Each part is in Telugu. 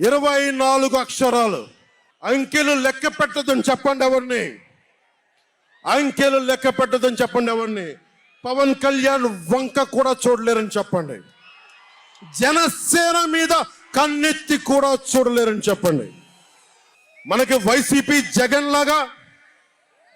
ఇరవై నాలుగు అక్షరాలు. అంకెలు లెక్క పెట్టదని చెప్పండి ఎవరిని? అంకెలు లెక్క పెట్టదని చెప్పండి ఎవరిని? పవన్ కళ్యాణ్ వంక కూడా చూడలేరని చెప్పండి. జనసేన మీద కన్నెత్తి కూడా చూడలేరని చెప్పండి. మనకి వైసీపీ జగన్ లాగా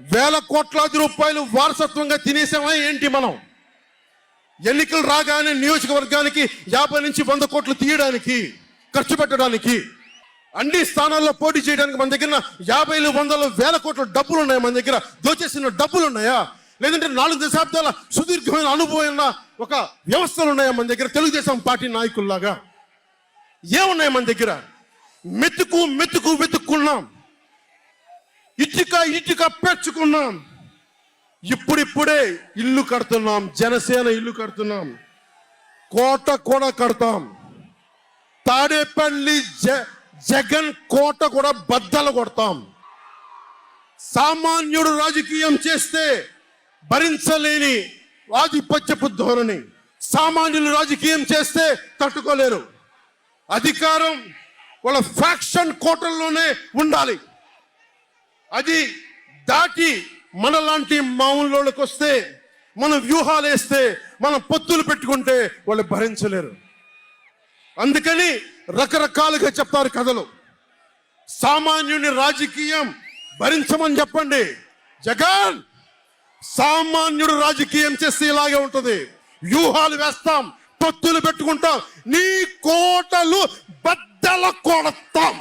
వేల కోట్లాది రూపాయలు వారసత్వంగా తినేసామా ఏంటి మనం? ఎన్నికలు రాగానే నియోజకవర్గానికి యాభై నుంచి వంద కోట్లు తీయడానికి ఖర్చు పెట్టడానికి అన్ని స్థానాల్లో పోటీ చేయడానికి మన దగ్గర యాభైలు వందలు వేల కోట్ల డబ్బులు ఉన్నాయి మన దగ్గర? దోచేసిన డబ్బులు ఉన్నాయా లేదంటే నాలుగు దశాబ్దాల సుదీర్ఘమైన అనుభవం ఉన్న ఒక వ్యవస్థలు ఉన్నాయా మన దగ్గర? తెలుగుదేశం పార్టీ నాయకుల్లాగా. ఏమున్నాయి మన దగ్గర? మెతుకు మెతుకు వెతుక్కున్నాం. ఇటుక ఇటుక పెంచుకున్నాం. ఇప్పుడిప్పుడే ఇల్లు కడుతున్నాం. జనసేన ఇల్లు కడుతున్నాం. కోట కూడా కడతాం. తాడేపల్లి జ జగన్ కోట కూడా బద్దలు కొడతాం. సామాన్యుడు రాజకీయం చేస్తే భరించలేని ఆధిపత్యపు ధోరణి. సామాన్యులు రాజకీయం చేస్తే తట్టుకోలేరు. అధికారం వాళ్ళ ఫ్యాక్షన్ కోటల్లోనే ఉండాలి. అది దాటి మనలాంటి మామూలు వస్తే మన వ్యూహాలు వేస్తే మనం పొత్తులు పెట్టుకుంటే వాళ్ళు భరించలేరు. అందుకని రకరకాలుగా చెప్తారు కథలు. సామాన్యుని రాజకీయం భరించమని చెప్పండి. జగన్ సామాన్యుడు రాజకీయం చేస్తే ఇలాగే ఉంటుంది. వ్యూహాలు వేస్తాం పొత్తులు పెట్టుకుంటాం నీ కోటలు బద్దల కొడతాం.